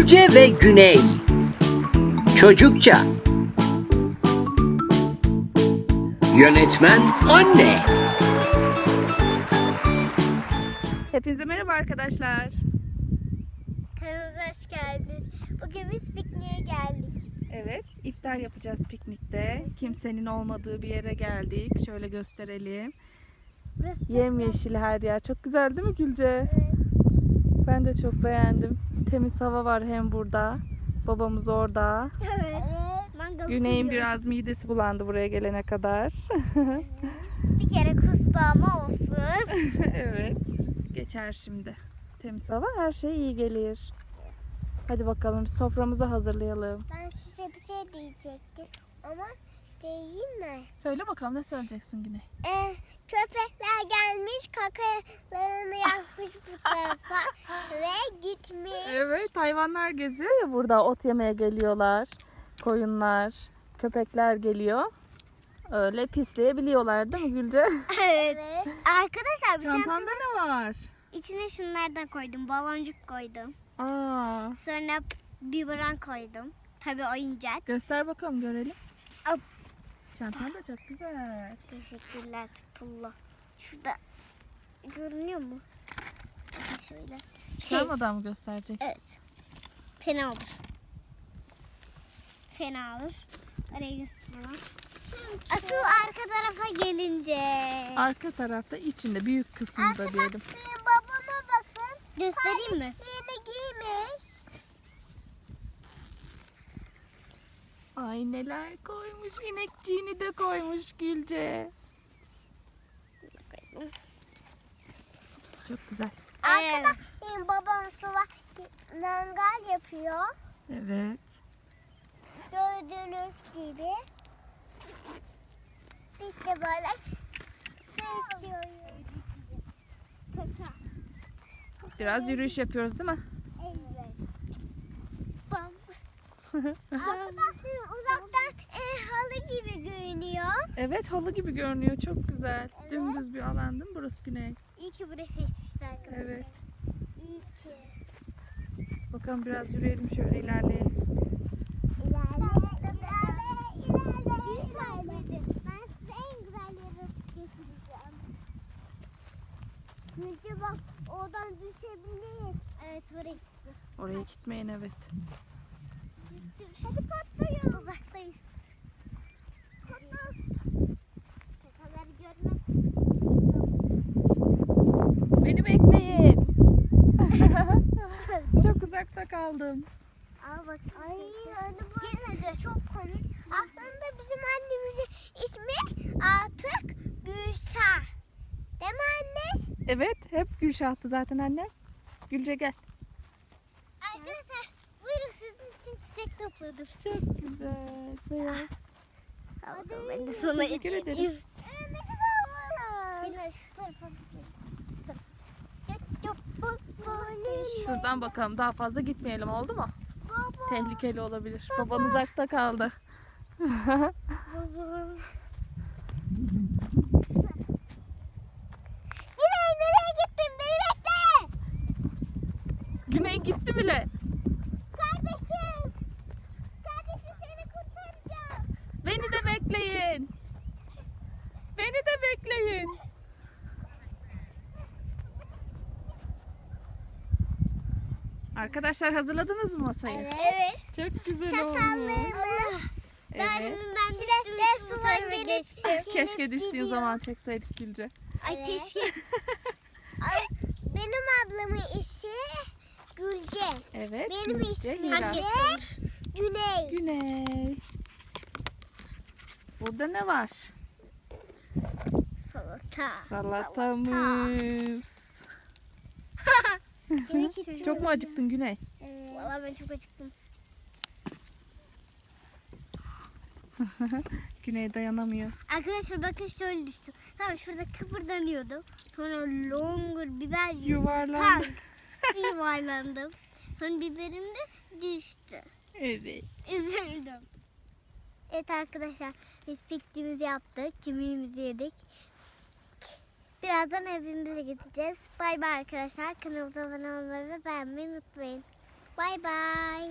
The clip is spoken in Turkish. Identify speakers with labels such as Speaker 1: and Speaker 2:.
Speaker 1: Gülce ve Güney. Çocukça. Yönetmen anne.
Speaker 2: Hepinize merhaba arkadaşlar.
Speaker 3: Kanalımıza hoş geldiniz. Bugün biz pikniğe geldik.
Speaker 2: Evet, iftar yapacağız piknikte. Kimsenin olmadığı bir yere geldik. Şöyle gösterelim.
Speaker 3: Burası çok
Speaker 2: Yemyeşil her yer. Çok güzel değil mi Gülce?
Speaker 3: Evet.
Speaker 2: Ben de çok beğendim. Temiz hava var hem burada. Babamız orada.
Speaker 3: Evet. Mangal
Speaker 2: Güney'in biraz midesi bulandı buraya gelene kadar.
Speaker 3: Bir kere kustu ama olsun.
Speaker 2: evet. Geçer şimdi. Temiz hava her şey iyi gelir. Hadi bakalım soframızı hazırlayalım.
Speaker 3: Ben size bir şey diyecektim ama değil mi?
Speaker 2: Söyle bakalım ne söyleyeceksin Güney?
Speaker 3: Ee, köpekler gelmiş kakalarını yapmış bu tarafa ve gitmiş.
Speaker 2: Evet hayvanlar geziyor ya burada ot yemeye geliyorlar. Koyunlar, köpekler geliyor. Öyle pisleyebiliyorlar değil mi Gülce?
Speaker 3: Evet. Arkadaşlar bir
Speaker 2: Çantanda ne var?
Speaker 3: içine şunlardan koydum. Baloncuk koydum.
Speaker 2: Aa,
Speaker 3: Sonra biberon koydum. Tabii oyuncak.
Speaker 2: göster bakalım görelim.
Speaker 3: Hop.
Speaker 2: Çantan da çok güzel.
Speaker 3: Teşekkürler Pulla. Şurada görünüyor mu? Şöyle. Şey,
Speaker 2: Sarmadan mı gösterecek?
Speaker 3: evet. Fena olur. Fena olur. Oraya göstereyim. Asıl arka tarafa gelince.
Speaker 2: Arka tarafta içinde büyük kısmında diyelim.
Speaker 3: babama bakın. Göstereyim mi? Yeni
Speaker 2: Ay neler koymuş. İnekciğini de koymuş Gülce. Çok güzel.
Speaker 3: Arkada benim babam sıva mangal yapıyor.
Speaker 2: Evet.
Speaker 3: Gördüğünüz gibi. Biz de böyle su içiyoruz.
Speaker 2: Biraz yürüyüş yapıyoruz değil mi?
Speaker 3: Evet. Bam. Arkadaşlar uzaktan e, halı gibi görünüyor.
Speaker 2: Evet halı gibi görünüyor. Çok güzel.
Speaker 3: Evet.
Speaker 2: Dümdüz bir alan değil mi burası Güney?
Speaker 3: İyi ki burayı seçmişler arkadaşlar.
Speaker 2: Evet.
Speaker 3: İyi ki.
Speaker 2: Bakalım biraz yürüyelim şöyle ilerleyelim.
Speaker 3: İlerle, ilerle, ilerle. Ben size en güzel yere getireceğim. Gülce bak oradan düşebilir. Evet oraya gitti.
Speaker 2: Oraya gitmeyin evet.
Speaker 3: Hadi patlayın. Uzaktayız. Patlar. Kakaları görmek.
Speaker 2: Beni bekleyin. Çok uzakta kaldım.
Speaker 3: Al bak. Ay Gitmedi. Çok komik. Aslında bizim annemizin ismi artık Gülşah. Değil mi anne?
Speaker 2: Evet hep Gülşah'tı zaten anne. Gülce gel.
Speaker 3: Arkadaşlar çiçek topladım.
Speaker 2: Çok güzel. Beyaz.
Speaker 3: Hadi ben de sana
Speaker 2: Teşekkür ederim.
Speaker 3: ne güzel var. Yine şu tarafa
Speaker 2: Şuradan bakalım daha fazla gitmeyelim oldu mu?
Speaker 3: Baba.
Speaker 2: Tehlikeli olabilir. Baban uzakta kaldı.
Speaker 3: Baba. Güney nereye gittin? Beni bekle.
Speaker 2: Güney gitti bile.
Speaker 3: Kardeşim. Kardeşim seni kurtaracağım.
Speaker 2: Beni de bekleyin. Beni de bekleyin. Arkadaşlar hazırladınız mı masayı?
Speaker 3: Evet.
Speaker 2: Çok güzel olmuş.
Speaker 3: Çatallarımız.
Speaker 2: Evet.
Speaker 3: Ben Şiletle sular geçtim.
Speaker 2: Keşke düştüğün zaman çekseydik Gülce.
Speaker 3: Ay keşke. Ay, benim ablamın işi Gülce.
Speaker 2: Evet.
Speaker 3: Benim
Speaker 2: Gülce,
Speaker 3: ismim de Güney.
Speaker 2: Güney. Burada ne var?
Speaker 3: Salata.
Speaker 2: Salatamız.
Speaker 3: Salata.
Speaker 2: Çok mu acıktın Güney?
Speaker 3: Evet. Valla ben çok acıktım.
Speaker 2: Güney dayanamıyor.
Speaker 3: Arkadaşlar bakın şöyle düştüm. Tamam şurada kıpırdanıyordum. Sonra longur biber
Speaker 2: Yuvarlandı.
Speaker 3: Yuvarlandım. Sonra biberim de düştü.
Speaker 2: Evet.
Speaker 3: Üzüldüm. Evet arkadaşlar biz pikniğimizi yaptık. Yemeğimizi yedik. Birazdan evimize gideceğiz. Bay bay arkadaşlar. Kanalımıza abone olmayı ve beğenmeyi unutmayın. Bay bay.